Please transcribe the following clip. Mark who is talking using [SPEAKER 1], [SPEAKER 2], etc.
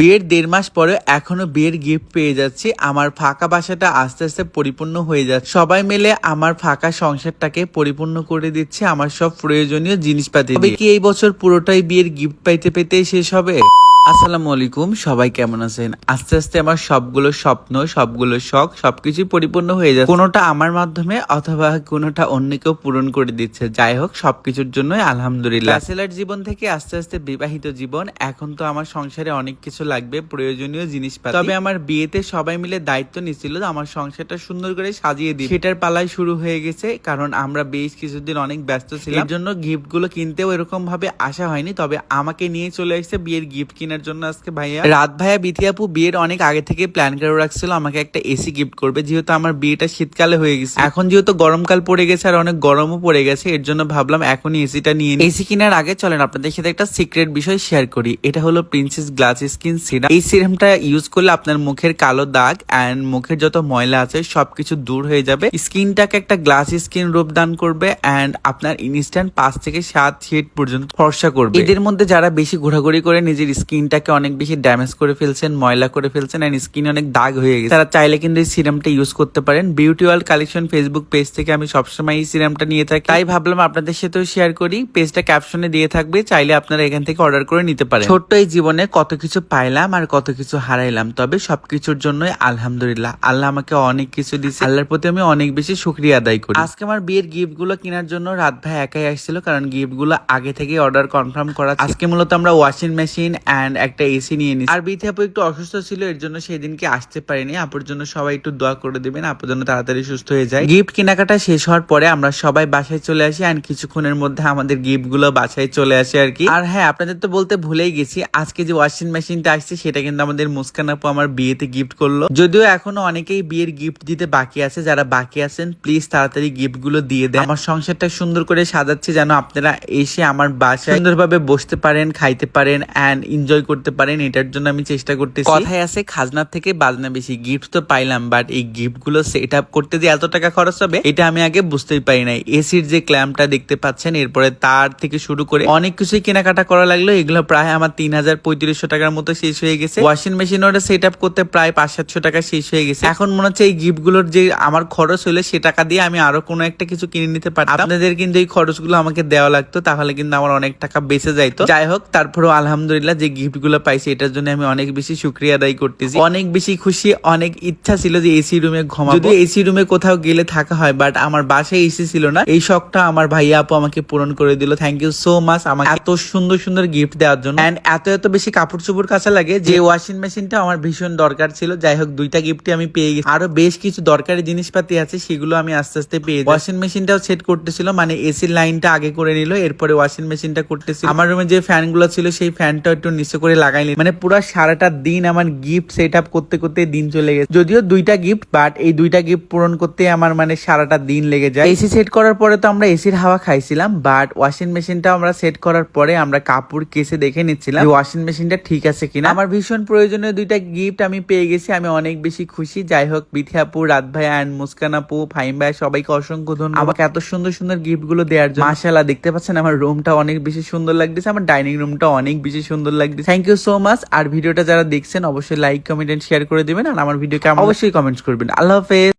[SPEAKER 1] বিয়ের দেড় মাস পরে এখনও বিয়ের গিফট পেয়ে যাচ্ছি। আমার ফাঁকা বাসাটা আস্তে আস্তে পরিপূর্ণ হয়ে যাচ্ছে। সবাই মিলে আমার ফাঁকা সংসারটাকে পরিপূর্ণ করে দিচ্ছে আমার সব প্রয়োজনীয় জিনিসপাতি তবে কি এই বছর পুরোটাই বিয়ের গিফট পাইতে পেতে শেষ হবে? আসসালামু আলাইকুম, সবাই কেমন আছেন? আস্তে আস্তে আমার সবগুলো স্বপ্ন, সবগুলো শখ সবকিছুই পরিপূর্ণ হয়ে যাচ্ছে। কোনোটা আমার মাধ্যমে অথবা কোনোটা অন্য কেউ পূরণ করে দিচ্ছে। যাই হোক, সবকিছুর জন্যই আলহামদুলিল্লাহ। ব্যাচেলার জীবন থেকে আস্তে আস্তে বিবাহিত জীবন। এখন তো আমার সংসারে অনেক কিছু লাগবে প্রয়োজনীয় জিনিসপাতি। তবে আমার বিয়েতে সবাই মিলে দায়িত্ব নিছিল আমার সংসারটা সুন্দর করে সাজিয়ে দিই সেটার পালাই শুরু হয়ে গেছে কারণ আমরা বেশ কিছুদিন অনেক ব্যস্ত ছিলাম। এর জন্য গিফটগুলো কিনতেও এরকম ভাবে আসা হয়নি তবে আমাকে নিয়ে চলে এসেছে বিয়ের গিফট কেনার জন্য আজকে ভাইয়া। রাত ভাইয়া বিথিয়াপু বিয়ের অনেক আগে থেকে প্ল্যান করে রাখছিল আমাকে একটা এসি গিফট করবে যেহেতু আমার বিয়েটা শীতকালে হয়ে গেছে। এখন যেহেতু গরমকাল পড়ে গেছে আর অনেক গরমও পড়ে গেছে এর জন্য ভাবলাম এখনই এসিটা নিয়ে এসি কেনার আগে চলেন আপনাদের সাথে একটা সিক্রেট বিষয় শেয়ার করি। এটা হলো প্রিন্সেস গ্লাস স্কিন সিরাম এই সিরামটা ইউজ করলে আপনার মুখের কালো দাগ এন্ড মুখের যত ময়লা আছে সবকিছু দূর হয়ে যাবে। স্কিনটাকে একটা গ্লাস স্কিন রূপ দান করবে এন্ড আপনার ইনস্ট্যান্ট পাঁচ থেকে সাত শেড পর্যন্ত ফর্সা করবে। এদের মধ্যে যারা বেশি ঘোরাঘুরি করে নিজের স্কিনটাকে অনেক বেশি ড্যামেজ করে ফেলছেন, ময়লা করে ফেলছেন এন্ড স্কিন অনেক দাগ হয়ে গেছে, তারা চাইলে কিন্তু এই সিরামটা ইউজ করতে পারেন। Beauty world collection Facebook page থেকে আমি সবসময় এই সিরামটা নিয়ে থাকি। তাই ভাবলাম আপনাদের সাথেও শেয়ার করি। পেজটা ক্যাপশনে দিয়ে থাকবে, চাইলে আপনারা এখান থেকে অর্ডার করে নিতে পারেন। ছোট্ট এই জীবনে কত কিছু পাইলাম আর কত কিছু হারাইলাম। তবে সবকিছুর জন্যই আলহামদুলিল্লাহ। আল্লাহ আমাকে অনেক কিছু দিচ্ছে আল্লাহর প্রতি আমি অনেক বেশি শুক্রিয়া আদায় করি। আজকে আমার বিয়ের গিফটগুলো কেনার জন্য রাত ভাই একাই আসছিল, কারণ গিফটগুলো আগে থেকে অর্ডার কনফার্ম করা আজকে মূলত আমরা ওয়াশিং মেশিন অ্যান্ড একটা এসি নিয়ে নিই আর বিথি আপু একটু অসুস্থ ছিল, এর জন্য সেই দিনকে আসতে পারিনি। আপুর জন্য সবাই একটু দোয়া করে দিবেন আপুর জন্য তাড়াতাড়ি সুস্থ হয়ে যায়। গিফট কেনাকাটা শেষ হওয়ার পরে আমরা সবাই বাসায় চলে আসি অ্যান্ড কিছুক্ষণের মধ্যে আমাদের গিফটগুলো বাসায় চলে আসে আর কি। আর হ্যাঁ আপনাদের তো বলতে ভুলেই গেছি, আজকে যে ওয়াশিং মেশিনটা আসছে, সেটা কিন্তু আমাদের মুস্কান আপু আমার বিয়েতে গিফট করল। যদিও এখনও অনেকেই বিয়ের গিফট দিতে বাকি আছে, যারা বাকি আছেন প্লিজ তাড়াতাড়ি গিফটগুলো দিয়ে দেন। আমার সংসারটা সুন্দর করে সাজাচ্ছি যেন আপনারা এসে আমার বাসায় সুন্দরভাবে বসতে পারেন, খাইতে পারেন এন্ড এনজয় করতে পারেন, এটার জন্য আমি চেষ্টা করতেছি। কথায় আছে খাজনার থেকে বাজনা বেশি। গিফট তো পাইলাম বাট এই গিফটগুলো সেট আপ করতে যে এত টাকা খরচ হবে, এটা আমি আগে বুঝতেই পারি নাই। এসির যে ক্ল্যাম্পটা দেখতে পাচ্ছেন, এরপরে তার থেকে শুরু করে অনেক কিছুই কেনাকাটা করা লাগল। এগুলো প্রায় আমার তিন হাজার পঁয়ত্রিশশো টাকার মতো শেষ হয়ে গেছে। ওয়াশিং মেশিন ওটা সেট আপ করতে প্রায় পাঁচ সাতশো টাকা শেষ হয়ে গেছে। এখন মনে হচ্ছে এই গিফটগুলোর যে আমার খরচ হলে সে টাকা দিয়ে আমি আরও কোনো একটা কিছু কিনে নিতে পারতাম। আপনাদের কিন্তু এই খরচগুলো আমাকে দেওয়া লাগতো, তাহলে কিন্তু আমার অনেক টাকা বেঁচে যাইতো। যাই হোক, তারপরেও আলহামদুলিল্লাহ যে গিফটগুলো পাইছি এটার জন্য আমি অনেক বেশি শুক্রিয়া আদায় করতেছি। অনেক বেশি খুশি, অনেক ইচ্ছা ছিল যে এসি রুমে ঘুমাবো। যদি এসি রুমে কোথাও গেলে থাকা হয় বাট আমার বাসায় এসি ছিল না, এই শখটা আমার ভাইয়া আপু আমাকে পূরণ করে দিল। থ্যাংক ইউ সো মাচ আমাকে এত সুন্দর সুন্দর গিফট দেওয়ার জন্য। এত এত বেশি কাপড় চোপড় কাছে লাগে যে ওয়াশিং মেশিনটা আমার ভীষণ দরকার ছিল। যাই হোক, দুইটা গিফটই আমি পেয়ে গেছি। আরও বেশ কিছু দরকারি জিনিসপাতি আছে, সেগুলো আমি আস্তে আস্তে পেয়ে ওয়াশিং মেশিনটাও সেট করতেছিল মানে এসির লাইনটা আগে করে নিল, এরপরে ওয়াশিং মেশিনটা করতেছিল। আমার রুমে যে ফ্যানগুলো ছিল, সেই ফ্যানটা একটু নিচে করে লাগাই নিল মানে পুরো সারাটা দিন আমার গিফট সেট আপ করতে করতে দিন চলে গেছে। যদিও দুইটা গিফট বাট এই দুইটা গিফট পূরণ করতে আমার মানে সারাটা দিন লেগে যায়। এসি সেট করার পরে তো আমরা এসির হাওয়া খাইছিলাম বাট ওয়াশিং মেশিনটা আমরা সেট করার পরে আমরা কাপড় কেসে দেখে নিচ্ছিলাম ওয়াশিং মেশিনটা ঠিক আছে কিনা? আমার ভীষণ প্রয়োজনীয় দুইটা গিফট আমি পেয়ে গেছি আমি অনেক বেশি খুশি। যাই হোক বিথিয়াপু রাত ভাই অ্যান্ড মুস্কান আপু ফাইম ভাই সবাইকে অসংখ্য ধন্যবাদ। আমাকে এত সুন্দর সুন্দর গিফটগুলো দেওয়ার জন্য। মাশাআল্লাহ দেখতে পাচ্ছেন আমার রুমটা অনেক বেশি সুন্দর লাগতেছে আমার ডাইনিং রুমটা অনেক বেশি সুন্দর লাগতেছে। থ্যাংক ইউ সো মাচ আর ভিডিওটা যারা দেখছেন অবশ্যই লাইক কমেন্ট এন্ড শেয়ার করে দিবেন আর আমার ভিডিওকে অবশ্যই কমেন্টস করবেন। আল্লাহ হাফেজ।